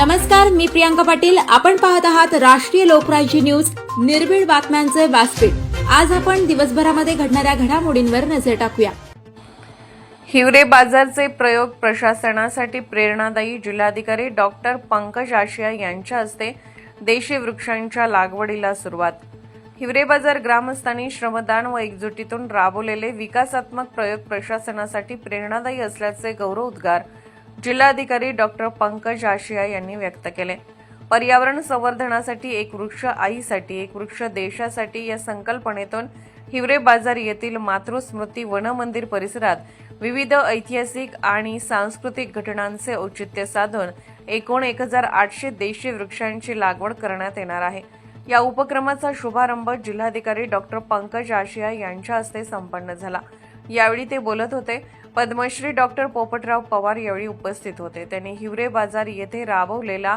नमस्कार मी प्रियांका पाटील. आपण पाहत आहात राष्ट्रीय लोकराज्य न्यूज. निर्भीड बातम्यांचे व्यासपीठ. आज आपण दिवसभरामध्ये घडणाऱ्या घडामोडींवर नजर टाकूया. हिवरे बाजारचे प्रयोग प्रशासनासाठी प्रेरणादायी जिल्हाधिकारी डॉक्टर पंकज आशिया यांच्या हस्ते देशी वृक्षांच्या लागवडीला सुरुवात. हिवरे बाजार ग्रामस्थांनी श्रमदान व एकजुटीतून राबवलेले विकासात्मक प्रयोग प्रशासनासाठी प्रेरणादायी असल्याचे गौरवोद्गार जिल्हाधिकारी डॉक्टर पंकज आशिया यांनी व्यक्त केले. पर्यावरण संवर्धनासाठी एक वृक्ष आईसाठी एक वृक्ष देशासाठी या संकल्पनेतून हिवरे बाजार येथील मातृस्मृती वनमंदिर परिसरात विविध ऐतिहासिक आणि सांस्कृतिक घटनांचे औचित्य साधून एकूण एक हजार आठशे देशी वृक्षांची लागवड करण्यात येणार आहे. या उपक्रमाचा शुभारंभ जिल्हाधिकारी डॉक्टर पंकज आशिया यांच्या हस्ते संपन्न झाला. यावेळी ते बोलत होते पद्मश्री डॉक्टर पोपटराव पवार यावेळी उपस्थित होते. त्यांनी हिवरे बाजार येथे राबवलेला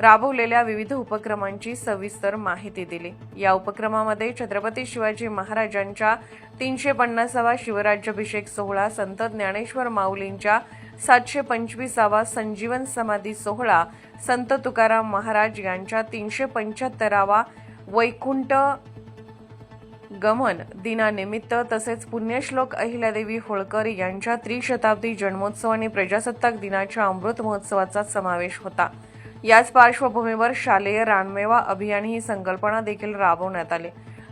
राबवलेल्या विविध उपक्रमांची सविस्तर माहिती दिली. या उपक्रमामध्ये छत्रपती शिवाजी महाराजांच्या तीनशे पन्नासावा शिवराज्याभिषेक सोहळा संत ज्ञानेश्वर माऊलींच्या सातशे पंचवीसावा संजीवन समाधी सोहळा संत तुकाराम महाराज यांच्या तीनशे पंच्याहत्तरावा वैकुंठ गमन दिनानिमित्त तसेच पुण्यश्लोक अहिल्यादेवी होळकर यांच्या त्रिशताब्दी जन्मोत्सव आणि प्रजासत्ताक दिनाच्या अमृत महोत्सवाचा समावेश होता. याच पार्श्वभूमीवर शालेय रानमेवा अभियान ही संकल्पना देखील राबवण्यात आली.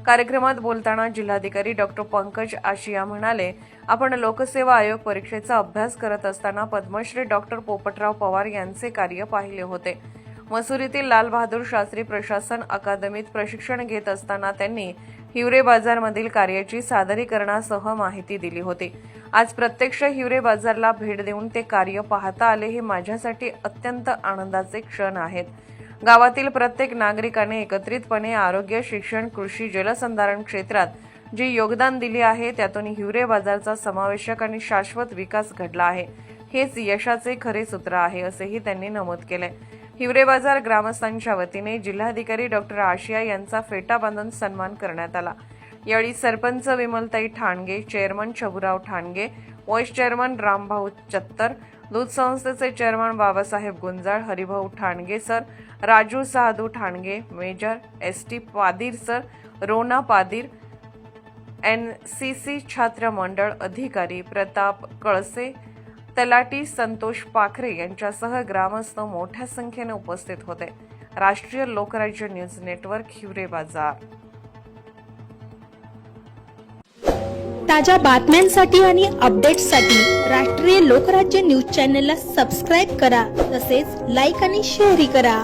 कार्यक्रमात बोलताना जिल्हाधिकारी डॉक्टर पंकज आशिया म्हणाले आपण लोकसेवा आयोग परीक्षेचा अभ्यास करत असताना पद्मश्री डॉक्टर पोपटराव पवार यांचे कार्य पाहिले होते. मसुरीतील लालबहादूर शास्त्री प्रशासन अकादमीत प्रशिक्षण घेत असताना त्यांनी हिवरे बाजारमधील कार्याची सादरीकरणासह माहिती दिली होती. आज प्रत्यक्ष हिवरे बाजारला भेट देऊन ते कार्य पाहता आले हे माझ्यासाठी अत्यंत आनंदाचे क्षण आहेत. गावातील प्रत्येक नागरिकाने एकत्रितपणे आरोग्य शिक्षण कृषी जलसंधारण क्षेत्रात जे योगदान दिले आहे त्यातून हिवरे बाजारचा समावेशक आणि शाश्वत विकास घडला आहे. हेच यशाचे खरे सूत्र आहे असेही त्यांनी नमूद केले हिवरे बाजार ग्रामस्थांच्या वतीने जिल्हाधिकारी डॉक्टर आशिया यांचा फेटा बांधून सन्मान करण्यात आला. यावेळी sarpanch Vimaltai Thange chairman Shaburao Thange vice chairman Rambhau Chattar दूध संस्थेचे chairman Babasaheb Gunjal Haribhau Thange sir Raju Sadhu Thange major S T Padir sir Rona Padir N C C छात्र मंडळ अधिकारी प्रताप कळसे तलाटी संतोष पाखरे यांच्यासह ग्रामस्थ मोठ्या संख्येने उपस्थित होते. राष्ट्रीय लोकराज्य न्यूज नेटवर्क हिवरे बाजार. ताज्या बातम्यांसाठी आणि अपडेट्ससाठी राष्ट्रीय लोकराज्य न्यूज चॅनलला सबस्क्राईब करा. तसेच लाईक आणि शेअरही करा.